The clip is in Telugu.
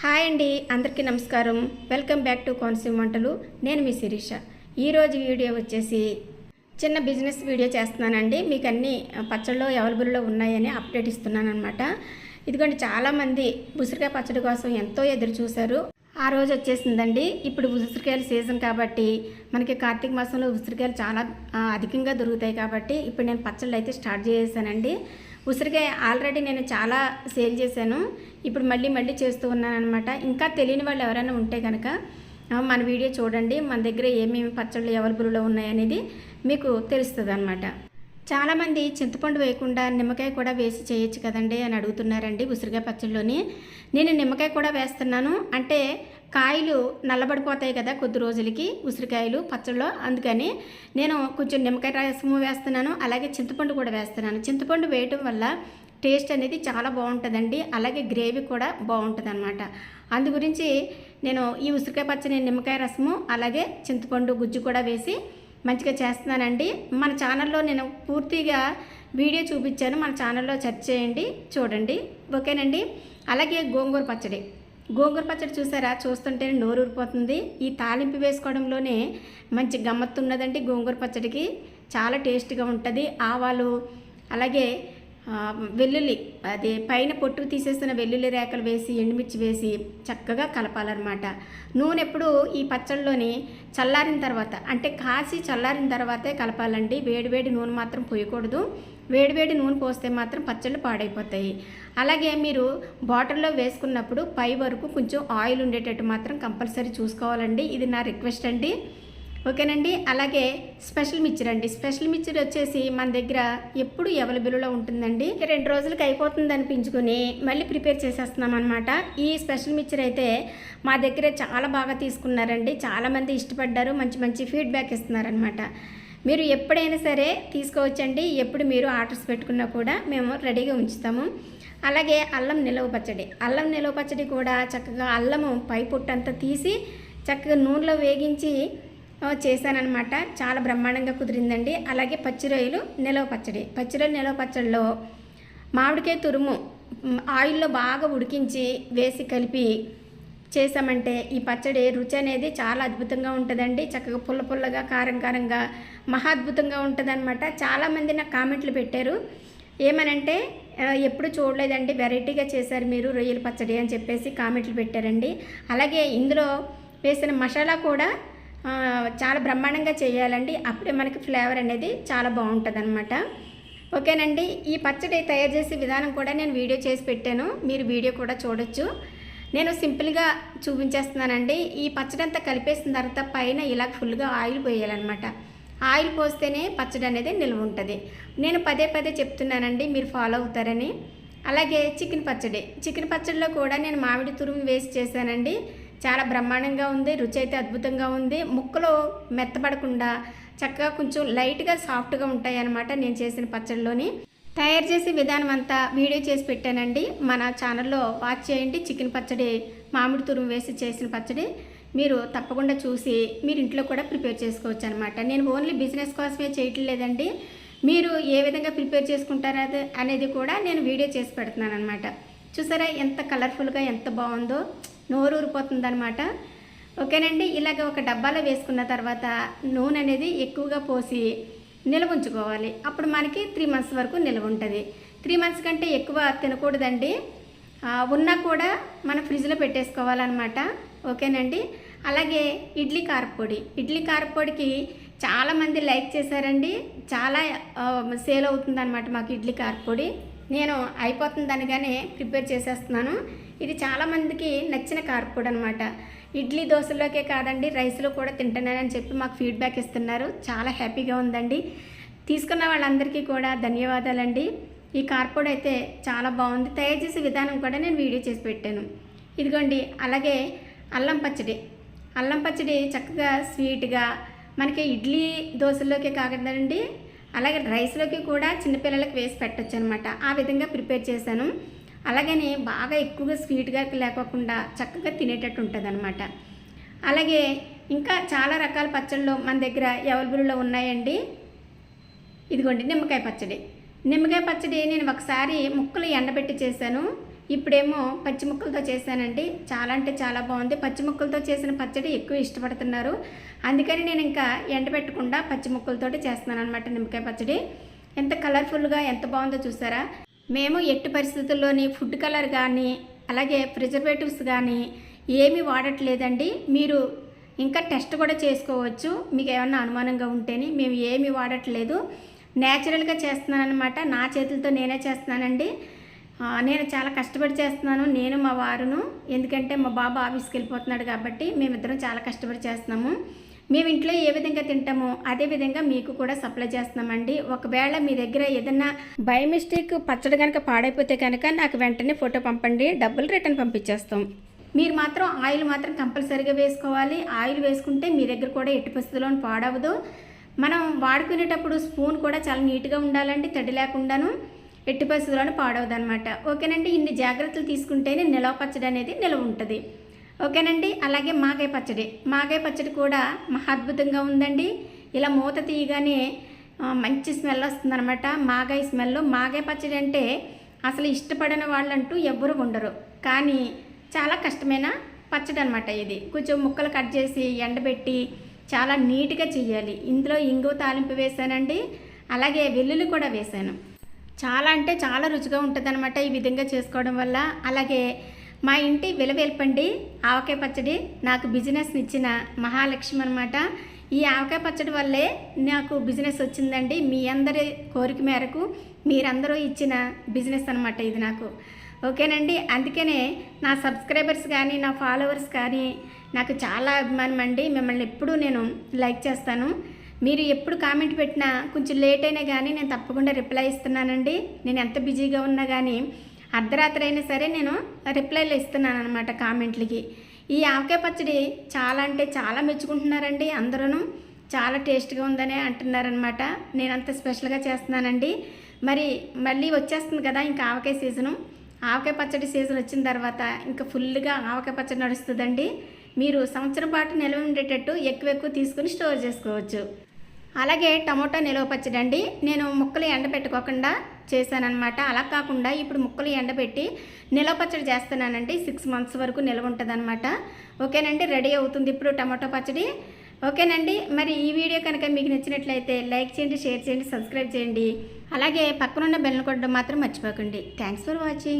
హాయ్ అండి అందరికీ నమస్కారం. వెల్కమ్ బ్యాక్ టు కోనసీమ వంటలు. నేను మీ శిరీష. ఈరోజు వీడియో వచ్చేసి చిన్న బిజినెస్ వీడియో చేస్తున్నానండి. మీకు అన్ని పచ్చళ్ళు అవైలబుల్లో ఉన్నాయని అప్డేట్ ఇస్తున్నాను అనమాట ఇదిగోండి చాలామంది ఉసిరికాయ పచ్చడి కోసం ఎంతో ఎదురు చూశారు. ఆ రోజు వచ్చేసిందండి. ఇప్పుడు ఉసిరికాయల సీజన్ కాబట్టి మనకి కార్తీక మాసంలో ఉసిరికాయలు చాలా అధికంగా దొరుకుతాయి కాబట్టి ఇప్పుడు నేను పచ్చళ్ళు అయితే స్టార్ట్ చేసేసానండి. ఉసిరికాయ ఆల్రెడీ నేను చాలా సేల్ చేశాను. ఇప్పుడు మళ్ళీ మళ్ళీ చేస్తూ ఉన్నాను అనమాట ఇంకా తెలియని వాళ్ళు ఎవరైనా ఉంటే కనుక మన వీడియో చూడండి. మన దగ్గర ఏమేమి పచ్చళ్ళు అవైలబుల్లో ఉన్నాయనేది మీకు తెలుస్తుంది అనమాట చాలామంది చింతపండు వేయకుండా నిమ్మకాయ కూడా వేసి చేయొచ్చు కదండి అని అడుగుతున్నారండి ఉసిరికాయ పచ్చళ్ళలోని నేను నిమ్మకాయ కూడా వేస్తున్నాను. అంటే కాయలు నల్లబడిపోతాయి కదా కొద్ది రోజులకి ఉసిరికాయలు పచ్చళ్ళు. అందుకని నేను కొంచెం నిమ్మకాయ రసము వేస్తున్నాను అలాగే చింతపండు కూడా వేస్తున్నాను. చింతపండు వేయటం వల్ల టేస్ట్ అనేది చాలా బాగుంటుందండి అలాగే గ్రేవీ కూడా బాగుంటుంది అనమాట అందు గురించి నేను ఈ ఉసిరికాయ పచ్చని నిమ్మకాయ రసము అలాగే చింతపండు గుజ్జు కూడా వేసి మంచిగా చేస్తున్నానండి. మన ఛానల్లో నేను పూర్తిగా వీడియో చూపించాను మన ఛానల్లో సెర్చ్ చేయండి చూడండి. ఓకేనండి? అలాగే గోంగూర పచ్చడి. గోంగూర పచ్చడి చూసారా? చూస్తుంటే నోరు ఊరిపోతుంది ఈ తాలింపు వేసుకోవడంలోనే మంచి గమ్మత్తు ఉన్నదండి గోంగూర పచ్చడికి. చాలా టేస్ట్గా ఉంటుంది. ఆవాలు అలాగే వెల్లుల్లి అది పైన పొట్టు తీసేసిన వెల్లుల్లి రేకలు వేసి ఎండుమిర్చి వేసి చక్కగా కలపాలన్నమాట. నూనె ఎప్పుడు ఈ పచ్చళ్ళలోని చల్లారిన తర్వాత అంటే కాసి చల్లారిన తర్వాతే కలపాలండి. వేడివేడి నూనె మాత్రం పోయకూడదు. వేడివేడి నూనె పోస్తే మాత్రం పచ్చళ్ళు పాడైపోతాయి. అలాగే మీరు బాటిల్లో వేసుకున్నప్పుడు పై వరకు కొంచెం ఆయిల్ ఉండేటట్టు మాత్రం కంపల్సరీ చూసుకోవాలండి. ఇది నా రిక్వెస్ట్ అండి. ఓకేనండి? అలాగే స్పెషల్ మిక్చర్ అండి. స్పెషల్ మిక్చర్ వచ్చేసి మన దగ్గర ఎప్పుడు అవైలబుల్లో ఉంటుందండి. రెండు రోజులకి అయిపోతుంది అనిపించుకుని మళ్ళీ ప్రిపేర్ చేసేస్తున్నాం అనమాట ఈ స్పెషల్ మిక్చర్ అయితే మా దగ్గర చాలా బాగా తీసుకున్నారండి. చాలామంది ఇష్టపడ్డారు. మంచి మంచి ఫీడ్బ్యాక్ ఇస్తున్నారనమాట మీరు ఎప్పుడైనా సరే తీసుకోవచ్చండి. ఎప్పుడు మీరు ఆర్డర్స్ పెట్టుకున్నా కూడా మేము రెడీగా ఉంచుతాము. అలాగే అల్లం నిలవ పచ్చడి. అల్లం నిలవ పచ్చడి కూడా చక్కగా అల్లము పై పొట్టంతా తీసి చక్కగా నూనెలో వేగించి ఆ, చేశానన్నమాట. చాలా బ్రహ్మాండంగా కుదిరిందండి. అలాగే పచ్చిరొయ్యలు నిలవ పచ్చడి. పచ్చిరొయ్యలు నిలవ పచ్చడిలో మామిడికాయ తురుము ఆయిల్లో బాగా ఉడికించి వేసి కలిపి చేసామంటే ఈ పచ్చడి రుచి అనేది చాలా అద్భుతంగా ఉంటుందండి. చక్కగా పుల్ల పుల్లగా కారం కారంగా మహాద్భుతంగా ఉంటుందన్నమాట. చాలామంది నాకు కామెంట్లు పెట్టారు. ఏమనంటే ఎప్పుడు చూడలేదండి వెరైటీగా చేశారు మీరు రొయ్యల పచ్చడి అని చెప్పేసి కామెంట్లు పెట్టారండి. అలాగే ఇందులో వేసిన మసాలా కూడా చాలా బ్రహ్మాండంగా చేయాలండి. అప్పుడే మనకి ఫ్లేవర్ అనేది చాలా బాగుంటుంది అనమాట ఓకేనండి ఈ పచ్చడి తయారు చేసే విధానం కూడా నేను వీడియో చేసి పెట్టాను. మీరు వీడియో కూడా చూడొచ్చు. నేను సింపుల్గా చూపించేస్తున్నానండి. ఈ పచ్చడి అంతా కలిపేసిన తర్వాత పైన ఇలా ఫుల్గా ఆయిల్ పోయాలన్నమాట. ఆయిల్ పోస్తేనే పచ్చడి అనేది నిల్వ ఉంటుంది. నేను పదే పదే చెప్తున్నానండి మీరు ఫాలో అవుతారని. అలాగే చికెన్ పచ్చడి. చికెన్ పచ్చడిలో కూడా నేను మామిడి తురుము వేసి చేశానండి. చాలా బ్రహ్మాండంగా ఉంది రుచి అయితే అద్భుతంగా ఉంది. ముక్కలు మెత్తపడకుండా చక్కగా కొంచెం లైట్గా సాఫ్ట్గా ఉంటాయి అన్నమాట నేను చేసిన పచ్చడిలోని. తయారు చేసే విధానం అంతా వీడియో చేసి పెట్టానండి. మన ఛానల్లో వాచ్ చేయండి చికెన్ పచ్చడి మామిడి తురుము వేసి చేసిన పచ్చడి. మీరు తప్పకుండా చూసి మీరు ఇంట్లో కూడా ప్రిపేర్ చేసుకోవచ్చు అనమాట నేను ఓన్లీ బిజినెస్ కోసమే చేయటం లేదండి మీరు ఏ విధంగా ప్రిపేర్ చేసుకుంటారా అనేది కూడా నేను వీడియో చేసి పెడుతున్నాను అనమాట చూసారా ఎంత కలర్ఫుల్గా ఎంత బాగుందో? నోరు ఊరిపోతుందనమాట ఓకేనండి ఇలాగ ఒక డబ్బాలో వేసుకున్న తర్వాత నూనె అనేది ఎక్కువగా పోసి నిల్వ ఉంచుకోవాలి. అప్పుడు మనకి త్రీ మంత్స్ వరకు నిల్వ ఉంటుంది. త్రీ మంత్స్ కంటే ఎక్కువ తినకూడదండి. ఉన్నా కూడా మనం ఫ్రిడ్జ్లో పెట్టేసుకోవాలన్నమాట. ఓకేనండి? అలాగే ఇడ్లీ కారపొడి. ఇడ్లీ కారపొడికి చాలామంది లైక్ చేశారండి. చాలా సేల్ అవుతుందన్నమాట మాకు ఇడ్లీ కారపొడి. నేను అయిపోతుందనగానే ప్రిపేర్ చేసేస్తున్నాను. ఇది చాలామందికి నచ్చిన కారపొడి అనమాట ఇడ్లీ దోశలోకే కాదండి రైస్లో కూడా తింటున్నానని చెప్పి మాకు ఫీడ్బ్యాక్ ఇస్తున్నారు. చాలా హ్యాపీగా ఉందండి. తీసుకున్న వాళ్ళందరికీ కూడా ధన్యవాదాలండి. ఈ కార్పొడి అయితే చాలా బాగుంది. తయారు చేసే విధానం కూడా నేను వీడియో చేసి పెట్టాను. ఇదిగోండి అలాగే అల్లం పచ్చడి. అల్లం పచ్చడి చక్కగా స్వీట్గా మనకి ఇడ్లీ దోశల్లోకి కాకదండి అలాగే రైస్లోకి కూడా చిన్నపిల్లలకి వేసి పెట్టచ్చు అనమాట ఆ విధంగా ప్రిపేర్ చేశాను. అలాగని బాగా ఎక్కువగా స్వీట్గా లేకోకుండా చక్కగా తినేటట్టు ఉంటుంది అనమాట అలాగే ఇంకా చాలా రకాల పచ్చళ్ళు మన దగ్గర అవైలబుల్లో ఉన్నాయండి. ఇదిగోండి నిమ్మకాయ పచ్చడి. నిమ్మకాయ పచ్చడి నేను ఒకసారి ముక్కలు ఎండబెట్టి చేశాను. ఇప్పుడేమో పచ్చి ముక్కలతో చేశానండి. చాలా అంటే చాలా బాగుంది. పచ్చి ముక్కలతో చేసిన పచ్చడి ఎక్కువ ఇష్టపడుతున్నారు. అందుకని నేను ఇంకా ఎండబెట్టకుండా పచ్చి ముక్కలతోటి చేస్తున్నాను అనమాట నిమ్మకాయ పచ్చడి. ఎంత కలర్ఫుల్గా ఎంత బాగుందో చూసారా? మేము ఎట్టి పరిస్థితుల్లోని ఫుడ్ కలర్ కానీ అలాగే ప్రిజర్వేటివ్స్ కానీ ఏమీ వాడట్లేదండి. మీరు ఇంకా టెస్ట్ కూడా చేసుకోవచ్చు. మీకు ఏమన్నా అనుమానంగా ఉంటేనే మేము ఏమీ వాడట్లేదు. న్యాచురల్గా చేస్తున్నాను అనమాట నా చేతులతో నేనే చేస్తున్నానండి. నేను చాలా కష్టపడి చేస్తున్నాను నేను మా వారును. ఎందుకంటే మా బాబు ఆఫీస్కి వెళ్ళిపోతున్నాడు కాబట్టి మేమిద్దరం చాలా కష్టపడి చేస్తున్నాము. మేము ఇంట్లో ఏ విధంగా తింటామో అదే విధంగా మీకు కూడా సప్లై చేస్తున్నామండి. ఒకవేళ మీ దగ్గర ఏదన్నా బై మిస్టేక్ పచ్చడి కనుక పాడైపోతే కనుక నాకు వెంటనే ఫోటో పంపండి డబ్బులు రిటర్న్ పంపించేస్తాం. మీరు మాత్రం ఆయిల్ మాత్రం కంపల్సరీగా వేసుకోవాలి. ఆయిల్ వేసుకుంటే మీ దగ్గర కూడా ఎట్టి పరిస్థితుల్లో పాడవదు. మనం వాడుకునేటప్పుడు స్పూన్ కూడా చాలా నీట్గా ఉండాలండి తడి లేకుండాను. ఎట్టి పరిస్థితుల్లోనూ పాడవదనమాట ఓకేనండి? ఇన్ని జాగ్రత్తలు తీసుకుంటేనే నిలవ పచ్చడి అనేది నిలవ ఉంటుంది. ఓకేనండి? అలాగే మాగాయ పచ్చడి. మాగాయ పచ్చడి కూడా మహా అద్భుతంగా ఉందండి. ఇలా మూత తీయగానే మంచి స్మెల్ వస్తుందన్నమాట. మాగాయ స్మెల్. మాగాయ పచ్చడి అంటే అసలు ఇష్టపడని వాళ్ళంటూ ఎవ్వరు ఉండరు. కానీ చాలా కష్టమైన పచ్చడి అనమాట ఇది. కొంచెం ముక్కలు కట్ చేసి ఎండబెట్టి చాలా నీట్గా చేయాలి ఇందులో ఇంగువ తాలింపు వేసానండి. అలాగే వెల్లుల్లి కూడా వేసాను. చాలా అంటే చాలా రుచిగా ఉంటుంది ఈ విధంగా చేసుకోవడం వల్ల. అలాగే మా ఇంటి విలవేల్పండి ఆవకాయ పచ్చడి నాకు బిజినెస్ని ఇచ్చిన మహాలక్ష్మి అనమాట ఈ ఆవకాయ పచ్చడి వల్లే నాకు బిజినెస్ వచ్చిందండి. మీ అందరి కోరిక మేరకు మీరందరూ ఇచ్చిన బిజినెస్ అనమాట ఇది నాకు. ఓకేనండి? అందుకనే నా సబ్స్క్రైబర్స్ కానీ నా ఫాలోవర్స్ కానీ నాకు చాలా అభిమానం అండి మిమ్మల్ని ఎప్పుడూ నేను లైక్ చేస్తాను. మీరు ఎప్పుడు కామెంట్ పెట్టినా కొంచెం లేట్ అయినా కానీ నేను తప్పకుండా రిప్లై ఇస్తున్నానండి. నేను ఎంత బిజీగా ఉన్నా కానీ అర్ధరాత్రి అయినా సరే నేను రిప్లైలు ఇస్తున్నాను అనమాట కామెంట్లకి. ఈ ఆవకాయ పచ్చడి చాలా అంటే చాలా మెచ్చుకుంటున్నారండి అందరూ చాలా టేస్ట్గా ఉందని అంటున్నారనమాట నేను అంత స్పెషల్గా చేస్తున్నానండి. మరి మళ్ళీ వచ్చేస్తుంది కదా ఇంకా ఆవకాయ సీజను. ఆవకాయ పచ్చడి సీజన్ వచ్చిన తర్వాత ఇంకా ఫుల్గా ఆవకాయ పచ్చడి నడుస్తుందండి. మీరు సంవత్సరం పాటు నిల్వ ఉండేటట్టు ఎక్కువ ఎక్కువ తీసుకుని స్టోర్ చేసుకోవచ్చు. అలాగే టమోటా నిలువ పచ్చడి అండి నేను ముక్కలు ఎండబెట్టుకోకుండా చేశానన్నమాట. అలా కాకుండా ఇప్పుడు ముక్కలు ఎండబెట్టి నిలవ పచ్చడి చేస్తున్నానండి. సిక్స్ మంత్స్ వరకు నిల్వ ఉంటుందన్నమాట. ఓకేనండి? రెడీ అవుతుంది ఇప్పుడు టమాటో పచ్చడి. ఓకేనండి? మరి ఈ వీడియో కనుక మీకు నచ్చినట్లయితే లైక్ చేయండి షేర్ చేయండి సబ్స్క్రైబ్ చేయండి. అలాగే పక్కనున్న బెల్ని కొట్టడం మాత్రం మర్చిపోకండి. Thanks for watching.